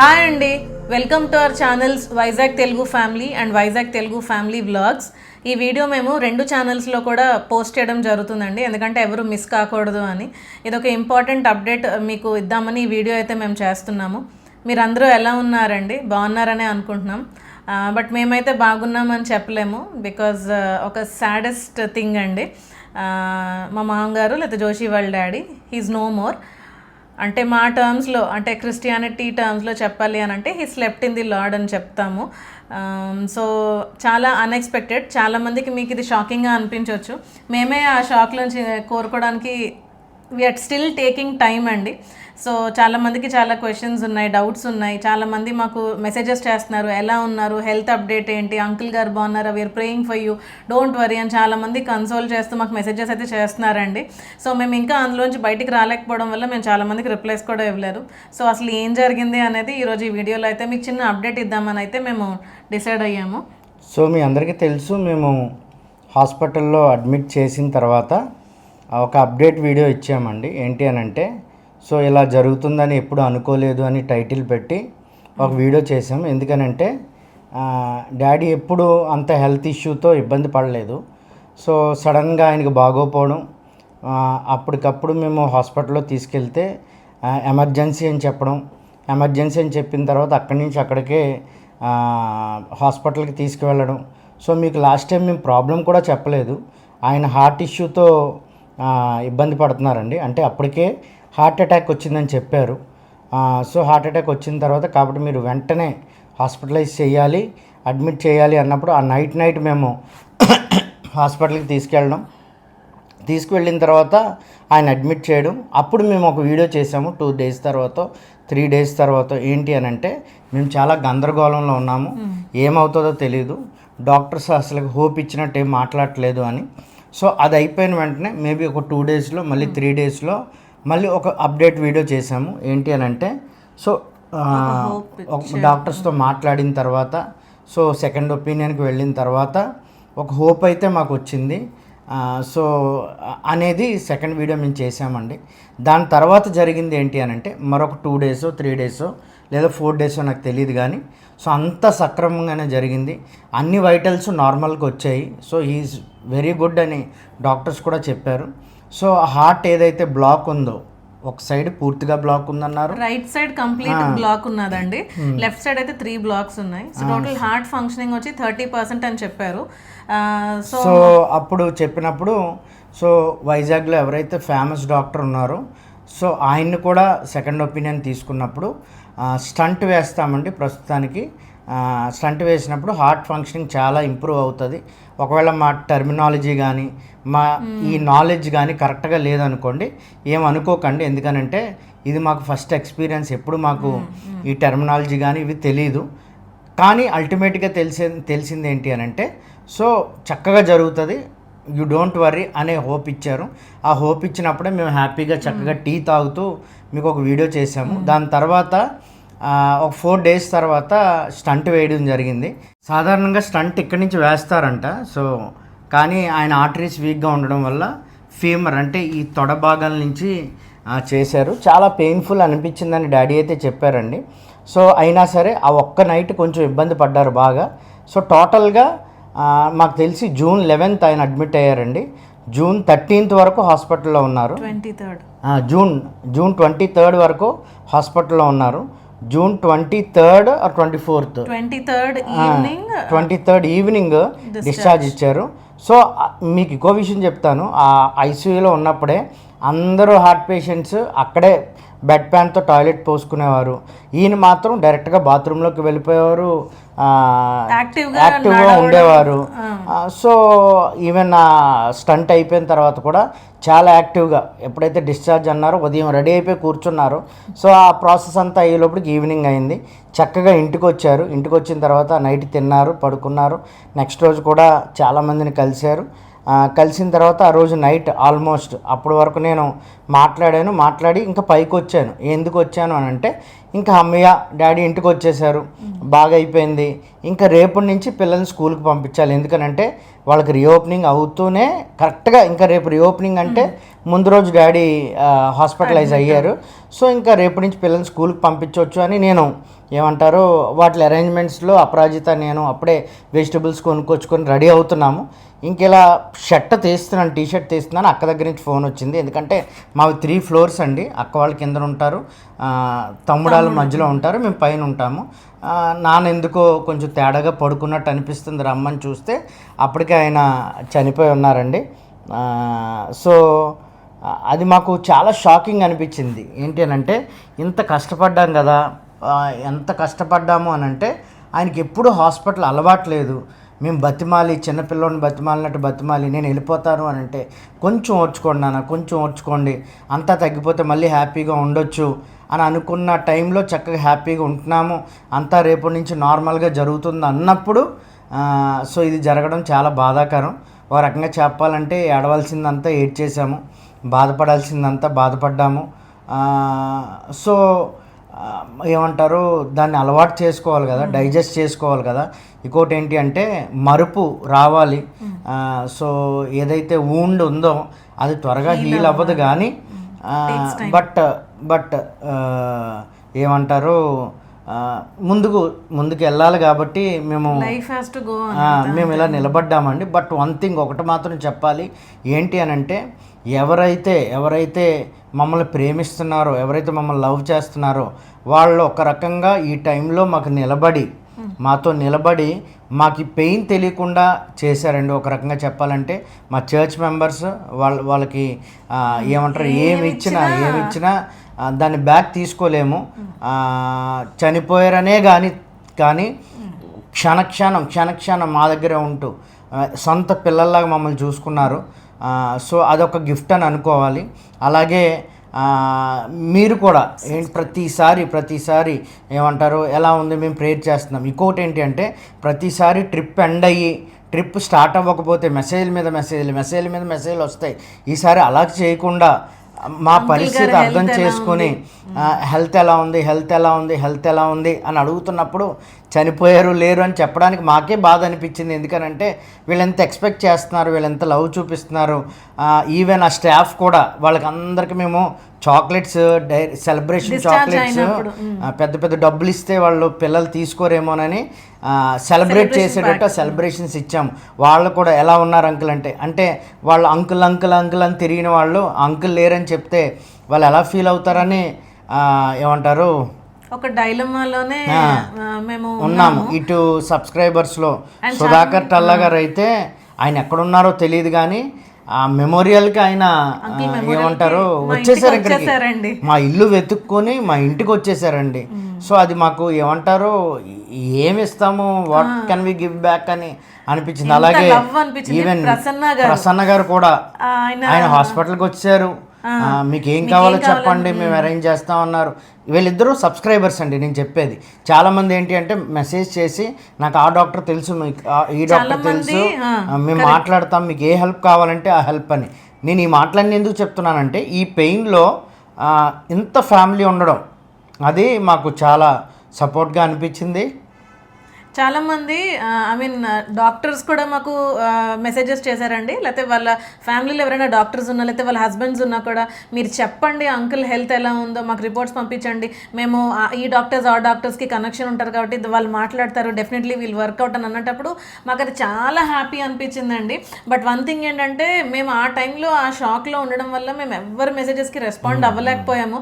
Hi అండి. Welcome to our channels Vizag Telugu family and Vizag Telugu family vlogs. ఈ video మేము రెండు ఛానల్స్లో కూడా పోస్ట్ చేయడం జరుగుతుందండి. ఎందుకంటే ఎవరు మిస్ కాకూడదు అని. ఇది ఒక ఇంపార్టెంట్ అప్డేట్ మీకు ఇద్దామని ఈ వీడియో అయితే మేము చేస్తున్నాము. మీరందరూ ఎలా ఉన్నారండి? బాగున్నారనే అనుకుంటున్నాం. బట్ మేమైతే బాగున్నామని చెప్పలేము బికాజ్ ఒక సాడెస్ట్ థింగ్ అండి. మా మామగారు లేకపోతే జోషి వాళ్ళ డాడీ హీస్ నో మోర్. అంటే మా టర్మ్స్లో అంటే క్రిస్టియానిటీ టర్మ్స్లో చెప్పాలి అని అంటే he slept in the Lord అని చెప్తాము. Um, సో చాలా అన్ఎక్స్పెక్టెడ్ చాలామందికి మీకు ఇది షాకింగ్గా అనిపించవచ్చు మేమే ఆ షాక్ నుంచి కోరుకోవడానికి we are still taking time అండి. సో చాలామందికి చాలా క్వశ్చన్స్ ఉన్నాయి డౌట్స్ ఉన్నాయి. చాలామంది మాకు మెసేజెస్ చేస్తున్నారు ఎలా ఉన్నారు హెల్త్ అప్డేట్ ఏంటి అంకుల్ గారు బాగున్నారా we are praying for you don't worry అని చాలామంది కన్సోల్ చేస్తూ మాకు మెసేజెస్ అయితే చేస్తున్నారండి. సో మేము ఇంకా అందులోంచి బయటికి రాలేకపోవడం వల్ల మేము చాలామందికి రిప్లైస్ కూడా ఇవ్వలేరు సో అసలు ఏం జరిగింది అనేది ఈరోజు ఈ వీడియోలో అయితే మీకు చిన్న అప్డేట్ ఇద్దామని అయితే మేము డిసైడ్ అయ్యాము. సో మీ అందరికీ తెలుసు మేము హాస్పిటల్లో అడ్మిట్ చేసిన తర్వాత ఒక అప్డేట్ వీడియో ఇచ్చామండి. ఏంటి అని అంటే సో ఇలా జరుగుతుందని ఎప్పుడు అనుకోలేదు అని టైటిల్ పెట్టి ఒక వీడియో చేసాం. ఎందుకనంటే డాడీ ఎప్పుడు అంత హెల్త్ ఇష్యూతో ఇబ్బంది పడలేదు. సో సడన్గా ఆయనకి బాగోపోవడం అప్పటికప్పుడు మేము హాస్పిటల్లో తీసుకెళ్తే ఎమర్జెన్సీ అని చెప్పడం ఎమర్జెన్సీ అని చెప్పిన తర్వాత అక్కడి నుంచి అక్కడికే హాస్పిటల్కి తీసుకువెళ్ళడం. సో మీకు లాస్ట్ టైం మేము ప్రాబ్లం కూడా చెప్పలేదు. ఆయన హార్ట్ ఇష్యూతో ఇబ్బంది పడుతున్నారండి. అంటే అప్పటికే హార్ట్ అటాక్ వచ్చిందని చెప్పారు. సో హార్ట్ అటాక్ వచ్చిన తర్వాత కాబట్టి మీరు వెంటనే హాస్పిటలైజ్ చేయాలి అడ్మిట్ చేయాలి అన్నప్పుడు ఆ నైట్ నైట్ మేము హాస్పిటల్కి తీసుకెళ్ళడం. తీసుకువెళ్ళిన తర్వాత ఆయన అడ్మిట్ చేయడం. అప్పుడు మేము ఒక వీడియో చేసాము టూ డేస్ తర్వాత త్రీ డేస్ తర్వాత ఏంటి అని అంటే మేము చాలా గందరగోళంలో ఉన్నాము. ఏమవుతుందో తెలియదు డాక్టర్స్ అసలు హోప్ ఇచ్చినట్టు ఏం మాట్లాడట్లేదు అని. సో అది అయిపోయిన వెంటనే మేబీ ఒక టూ డేస్లో మళ్ళీ త్రీ డేస్లో మళ్ళీ ఒక అప్డేట్ వీడియో చేసాము ఏంటి అని అంటే సో డాక్టర్స్తో మాట్లాడిన తర్వాత సో సెకండ్ ఒపీనియన్కి వెళ్ళిన తర్వాత ఒక హోప్ అయితే మాకు వచ్చింది. సో అనేది సెకండ్ వీడియో మేము చేసామండి దాని తర్వాత జరిగింది ఏంటి అని అంటే మరొక టూ డేస్ త్రీ డేస్ లేదా ఫోర్ డేస్ నాకు తెలియదు కానీ సో అంత సక్రమంగానే జరిగింది. అన్ని వైటల్స్ నార్మల్గా వచ్చాయి. సో ఈజ్ వెరీ గుడ్ అని డాక్టర్స్ కూడా చెప్పారు. సో హార్ట్ ఏదైతే బ్లాక్ ఉందో ఒక సైడ్ పూర్తిగా బ్లాక్ ఉందన్నారు. రైట్ సైడ్ కంప్లీట్ బ్లాక్ ఉన్నదండి. లెఫ్ట్ సైడ్ అయితే త్రీ బ్లాక్స్ ఉన్నాయి. సో టోటల్ హార్ట్ ఫంక్షనింగ్ వచ్చి థర్టీ పర్సెంట్ అని చెప్పారు. సో సో అప్పుడు చెప్పినప్పుడు సో వైజాగ్లో ఎవరైతే ఫేమస్ డాక్టర్ ఉన్నారో సో ఆయన్ని కూడా సెకండ్ ఒపీనియన్ తీసుకున్నప్పుడు స్టంట్ వేస్తామండి ప్రస్తుతానికి. స్టంట్ వేసినప్పుడు హార్ట్ ఫంక్షనింగ్ చాలా ఇంప్రూవ్ అవుతుంది. ఒకవేళ మా టెర్మినాలజీ కానీ మా ఈ నాలెడ్జ్ కానీ కరెక్ట్గా లేదనుకోండి ఏం అనుకోకండి. ఎందుకనంటే ఇది మాకు ఫస్ట్ ఎక్స్పీరియన్స్. ఎప్పుడు మాకు ఈ టెర్మినాలజీ కానీ ఇవి తెలియదు కానీ అల్టిమేట్గా తెలిసే తెలిసింది ఏంటి అని అంటే సో చక్కగా జరుగుతుంది. యూ డోంట్ వర్రీ అనే హోప్ ఇచ్చారు. ఆ హోప్ ఇచ్చినప్పుడే మేము హ్యాపీగా చక్కగా టీ తాగుతూ మీకు ఒక వీడియో చేసాము దాని తర్వాత ఒక ఫోర్ డేస్ తర్వాత స్టంట్ వేయడం జరిగింది. సాధారణంగా స్టంట్ ఇక్కడి నుంచి వేస్తారంట. సో కానీ ఆయన ఆర్టరీస్ వీక్గా ఉండడం వల్ల ఫీమర్ అంటే ఈ తొడ భాగాల నుంచి చేశారు. చాలా పెయిన్ఫుల్ అనిపించిందని డాడీ అయితే చెప్పారండి. సో అయినా సరే ఆ ఒక్క నైట్ కొంచెం ఇబ్బంది పడ్డారు బాగా. సో టోటల్గా మాకు తెలిసి జూన్ లెవెన్త్ ఆయన అడ్మిట్ అయ్యారండి. జూన్ థర్టీన్త్ వరకు హాస్పిటల్లో ఉన్నారు. Twenty third. June June twenty third వరకు హాస్పిటల్లో ఉన్నారు. June twenty third or twenty fourth twenty third evening twenty third evening discharge ఇచ్చారు సో మీకు ఇంకో విషయం చెప్తాను. ఆ ఐసీయూలో ఉన్నప్పుడే అందరూ హార్ట్ పేషెంట్స్ అక్కడే బెడ్ ప్యాన్తో టాయిలెట్ పోసుకునేవారు. ఈయన మాత్రం డైరెక్ట్గా బాత్రూంలోకి వెళ్ళిపోయేవారు. యాక్టివ్గా ఉండేవారు. సో ఈవెన్ ఆ స్టంట్ అయిపోయిన తర్వాత కూడా చాలా యాక్టివ్గా ఎప్పుడైతే డిశ్చార్జ్ అన్నారో ఉదయం రెడీ అయిపోయి కూర్చున్నారు. సో ఆ ప్రాసెస్ అంతా అయ్యేలోపలికి ఈవినింగ్ అయింది. చక్కగా ఇంటికి వచ్చారు ఇంటికి వచ్చిన తర్వాత నైట్ తిన్నారు పడుకున్నారు. నెక్స్ట్ రోజు కూడా చాలామందిని కలిశారు. కలిసిన తర్వాత ఆ రోజు నైట్ ఆల్మోస్ట్ అప్పటి వరకు నేను మాట్లాడాను మాట్లాడి ఇంకా పైకి వచ్చాను. ఎందుకు వచ్చాను అని అంటే ఇంకా అమ్మయ్య డాడీ ఇంటికి వచ్చేసారు. బాగా అయిపోయింది. ఇంకా రేపటి నుంచి పిల్లల్ని స్కూల్కి పంపించాలి. ఎందుకనంటే వాళ్ళకి రీఓపెనింగ్ అవుతూనే కరెక్ట్గా ఇంకా రేపు రీఓపెనింగ్ అంటే ముందు రోజు డాడీ హాస్పిటలైజ్ అయ్యారు. సో ఇంకా రేపు నుంచి పిల్లల్ని స్కూల్కి పంపించవచ్చు అని నేను ఏమంటారు వాటి అరేంజ్మెంట్స్లో అపరాజిత నేను అప్పుడే వెజిటబుల్స్ కొనుక్కొచ్చుకొని రెడీ అవుతున్నాము. ఇంక ఇలా షర్ట్ తీస్తున్నాను టీ షర్ట్ తీస్తున్నాను అక్క దగ్గర నుంచి ఫోన్ వచ్చింది. ఎందుకంటే మావి త్రీ ఫ్లోర్స్ అండి. అక్క వాళ్ళు కింద ఉంటారు. తమ్ముడాలు మధ్యలో ఉంటారు. మేము పైన ఉంటాము. ఎందుకో కొంచెం తేడాగా పడుకున్నట్టు అనిపిస్తుంది రమ్మని చూస్తే అప్పటికే ఆయన చనిపోయి ఉన్నారండి. సో అది మాకు చాలా షాకింగ్ అనిపించింది. ఏంటి అని అంటే ఇంత కష్టపడ్డాం కదా ఎంత కష్టపడ్డాము అని అంటే ఆయనకి ఎప్పుడు హాస్పిటల్ అలవాట్లేదు మేము బతిమాలి చిన్నపిల్లని బతిమాలినట్టు బతిమాలి నేను వెళ్ళిపోతాను అని అంటే కొంచెం ఓర్చుకోండి నాన్న కొంచెం ఓర్చుకోండి. అంతా తగ్గిపోతే మళ్ళీ హ్యాపీగా ఉండొచ్చు అని అనుకున్న టైంలో చక్కగా హ్యాపీగా ఉంటున్నాము. అంతా రేపటి నుంచి నార్మల్గా జరుగుతుంది అన్నప్పుడు సో ఇది జరగడం చాలా బాధాకరం. ఒక రకంగా చెప్పాలంటే ఏడవలసిందంతా ఏడ్చేసాము బాధపడాల్సిందంతా బాధపడ్డాము. సో ఏమంటారు దాన్ని అలవాటు చేసుకోవాలి కదా డైజెస్ట్ చేసుకోవాలి కదా. ఇంకోటి ఏంటి అంటే మరుపు రావాలి. సో ఏదైతే వూండ్ ఉందో అది త్వరగా హీల్ అవ్వదు కానీ బట్ బట్ ఏమంటారు ముందుకు ముందుకు వెళ్ళాలి కాబట్టి మేము మేము ఇలా నిలబడ్డామండి. బట్ వన్ థింగ్ ఒకటి మాత్రం చెప్పాలి. ఏంటి అని అంటే ఎవరైతే ఎవరైతే మమ్మల్ని ప్రేమిస్తున్నారో ఎవరైతే మమ్మల్ని లవ్ చేస్తున్నారో వాళ్ళు ఒక రకంగా ఈ టైంలో మాకు నిలబడి మాతో నిలబడి మాకు పెయిన్ తెలియకుండా చేశారండి. ఒక రకంగా చెప్పాలంటే మా చర్చ్ మెంబర్స్ వాళ్ళ వాళ్ళకి ఏమంటారు ఏమి ఇచ్చినా ఏమి ఇచ్చినా దాన్ని బ్యాక్ తీసుకోలేము. చనిపోయారనే కానీ కానీ క్షణక్షణం క్షణక్షణం మా దగ్గరే ఉంటూ సొంత పిల్లల్లాగా మమ్మల్ని చూసుకున్నారు. సో అదొక గిఫ్ట్ అని అనుకోవాలి. అలాగే మీరు కూడా ఏంటి ప్రతిసారి ప్రతిసారి ఏమంటారు ఎలా ఉంది మేము ప్రేర్ చేస్తున్నాం. ఇంకోటి ఏంటి అంటే ప్రతిసారి ట్రిప్ ఎండ్ అయ్యి ట్రిప్ స్టార్ట్ అవ్వకపోతే మెసేజ్ల మీద మెసేజ్లు మెసేజ్ల మీద మెసేజ్లు వస్తాయి. ఈసారి అలా చేయకుండా మా పరిస్థితి అర్థం చేసుకొని హెల్త్ ఎలా ఉంది హెల్త్ ఎలా ఉంది హెల్త్ ఎలా ఉంది అని అడుగుతున్నప్పుడు చనిపోయారు లేరు అని చెప్పడానికి మాకే బాధ అనిపించింది. ఎందుకనంటే వీళ్ళు ఎంత ఎక్స్పెక్ట్ చేస్తున్నారు వీళ్ళు ఎంత లవ్ చూపిస్తున్నారు. ఈవెన్ ఆ స్టాఫ్ కూడా వాళ్ళకి అందరికి మేము చాక్లెట్స్ డై సెలబ్రేషన్ చాక్లెట్స్ పెద్ద పెద్ద డబ్బులు ఇస్తే వాళ్ళు పిల్లలు తీసుకోరేమోనని సెలబ్రేట్ చేసేటట్టు సెలబ్రేషన్స్ ఇచ్చాము. వాళ్ళు కూడా ఎలా ఉన్నారు అంకుల్ అంటే అంటే వాళ్ళు అంకుల్ అంకుల్ అంకుల్ అని తిరిగిన వాళ్ళు అంకుల్ లేరని చెప్తే వాళ్ళు ఎలా ఫీల్ అవుతారని ఏమంటారు? ఒక డైలమాలోనే మేము ఉన్నాము. ఇటు సబ్స్క్రైబర్స్లో సుధాకర్ టల్లా గారు అయితే ఆయన ఎక్కడున్నారో తెలియదు కానీ ఆ మెమోరియల్కి ఆయన ఆ, ఏమంటారు వచ్చేసారు ఇక్కడికి మా ఇల్లు వెతుక్కొని మా ఇంటికి వచ్చేసారండి. సో అది మాకు ఏమంటారు ఏమి ఇస్తాము what can we give back అని అనిపించింది. అలాగే ఈవెన్ ప్రసన్న గారు. కూడా ఆయన ఆయన హాస్పిటల్కి వచ్చారు. మీకు ఏం కావాలో చెప్పండి మేము అరేంజ్ చేస్తామన్నారు వీళ్ళిద్దరూ సబ్స్క్రైబర్స్ అండి నేను చెప్పేది. చాలా మంది ఏంటి అంటే మెసేజ్ చేసి నాకు ఆ డాక్టర్ తెలుసు మీకు ఈ డాక్టర్ తెలుసు మేము మాట్లాడతాం మీకు ఏ హెల్ప్ కావాలంటే ఆ హెల్ప్ అని. నేను ఈ మాటలన్నీ ఎందుకు చెప్తున్నానంటే ఈ పెయిన్లో ఇంత ఫ్యామిలీ ఉండడం అది మాకు చాలా సపోర్ట్గా అనిపించింది. చాలామంది ఐ మీన్ డాక్టర్స్ కూడా మాకు మెసేజెస్ చేశారండి. లేకపోతే వాళ్ళ ఫ్యామిలీలో ఎవరైనా డాక్టర్స్ ఉన్నా లేకపోతే వాళ్ళ హస్బెండ్స్ ఉన్నా కూడా మీరు చెప్పండి అంకుల్ హెల్త్ ఎలా ఉందో మాకు రిపోర్ట్స్ పంపించండి. మేము ఈ డాక్టర్స్ ఆ డాక్టర్స్కి కనెక్షన్ ఉంటారు కాబట్టి వాళ్ళు మాట్లాడతారు డెఫినెట్లీ వీళ్ళు వర్కౌట్ అని అన్నప్పుడు మాకు అది చాలా హ్యాపీ అనిపించిందండి. బట్ వన్ థింగ్ ఏంటంటే మేము ఆ టైంలో ఆ షాక్లో ఉండడం వల్ల మేము ఎవరి మెసేజెస్కి రెస్పాండ్ అవ్వలేకపోయాము.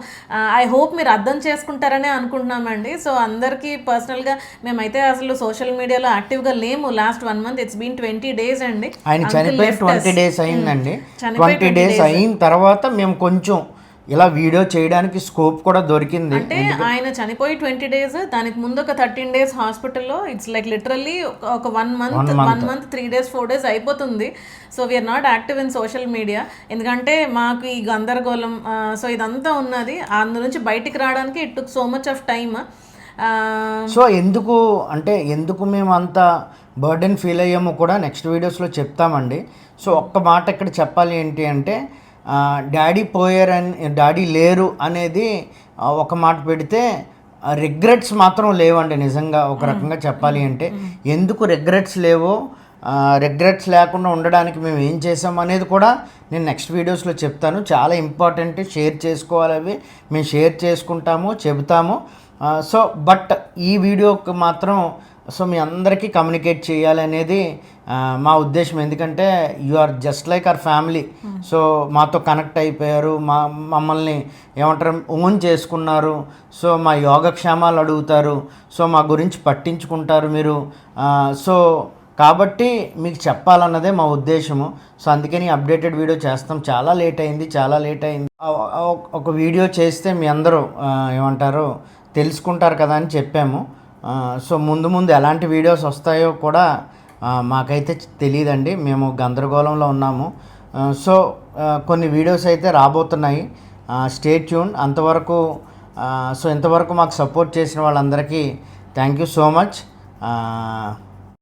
ఐ హోప్ మీరు అర్థం చేసుకుంటారనే అనుకుంటున్నామండి. సో అందరికీ పర్సనల్గా మేమైతే అసలు సోషల్ మీడియాలో యాక్టివ్గా లేము. Last one month it's been twenty days అండి. ఆయన చనిపోయి ట్వంటీ. డేస్ అయిందండి. ట్వంటీ డేస్ అయిన తర్వాత మేము కొంచెం ఇలా వీడియో చేయడానికి స్కోప్ కూడా దొరికింది. అంటే ఆయన చనిపోయి ట్వంటీ డేస్ దానికి ముందు ఒక థర్టీన్ డేస్ హాస్పిటల్లో ఇట్స్ లైక్ లిటరల్లీ ఒక one month one month three days four days అయిపోతుంది. So we are not active in social media ఎందుకంటే మాకు ఈ గందరగోళం సో ఇదంతా ఉన్నది. అందు నుంచి బయటికి రావడానికి it took so much of time so ఎందుకు అంటే ఎందుకు మేము అంత బర్డెన్ ఫీల్ అయ్యామో కూడా నెక్స్ట్ వీడియోస్లో చెప్తామండి. సో ఒక్క మాట ఇక్కడ చెప్పాలి ఏంటి అంటే డాడీ పోయారని డాడీ లేరు అనేది ఒక మాట పెడితే రిగ్రెట్స్ మాత్రం లేవండి నిజంగా ఒక రకంగా చెప్పాలి అంటే. ఎందుకు రిగ్రెట్స్ లేవో రిగ్రెట్స్ లేకుండా ఉండడానికి మేము ఏం చేసాం అనేది కూడా నేను నెక్స్ట్ వీడియోస్లో చెప్తాను. చాలా ఇంపార్టెంట్ షేర్ చేసుకోవాలి అవి. మేము షేర్ చేసుకుంటాము చెబుతాము. సో బట్ ఈ వీడియోకి మాత్రం సో మీ అందరికీ కమ్యూనికేట్ చేయాలి అనేది ఆ, మా ఉద్దేశం. ఎందుకంటే you are just like our family so మాతో కనెక్ట్ అయిపోయారు. మా మమ్మల్ని ఏమంటారు ఓన్ చేసుకున్నారు. సో మా యోగక్షేమాలు అడుగుతారు. సో మా గురించి పట్టించుకుంటారు మీరు. సో కాబట్టి మీకు చెప్పాలన్నదే మా ఉద్దేశము. సో అందుకని అప్డేటెడ్ వీడియో చేస్తాం. చాలా లేట్ అయింది చాలా లేట్ అయింది. ఒక వీడియో చేస్తే మీ అందరూ ఏమంటారు తెలుసుకుంటారు కదా అని చెప్పాము. సో ముందు ముందు ఎలాంటి వీడియోస్ వస్తాయో కూడా మాకైతే తెలియదండి. మేము గందరగోళంలో ఉన్నాము. సో కొన్ని వీడియోస్ అయితే రాబోతున్నాయి. స్టే ట్యూన్ అంతవరకు సో ఇంతవరకు మాకు సపోర్ట్ చేసిన వాళ్ళందరికీ థ్యాంక్ యూ సో మచ్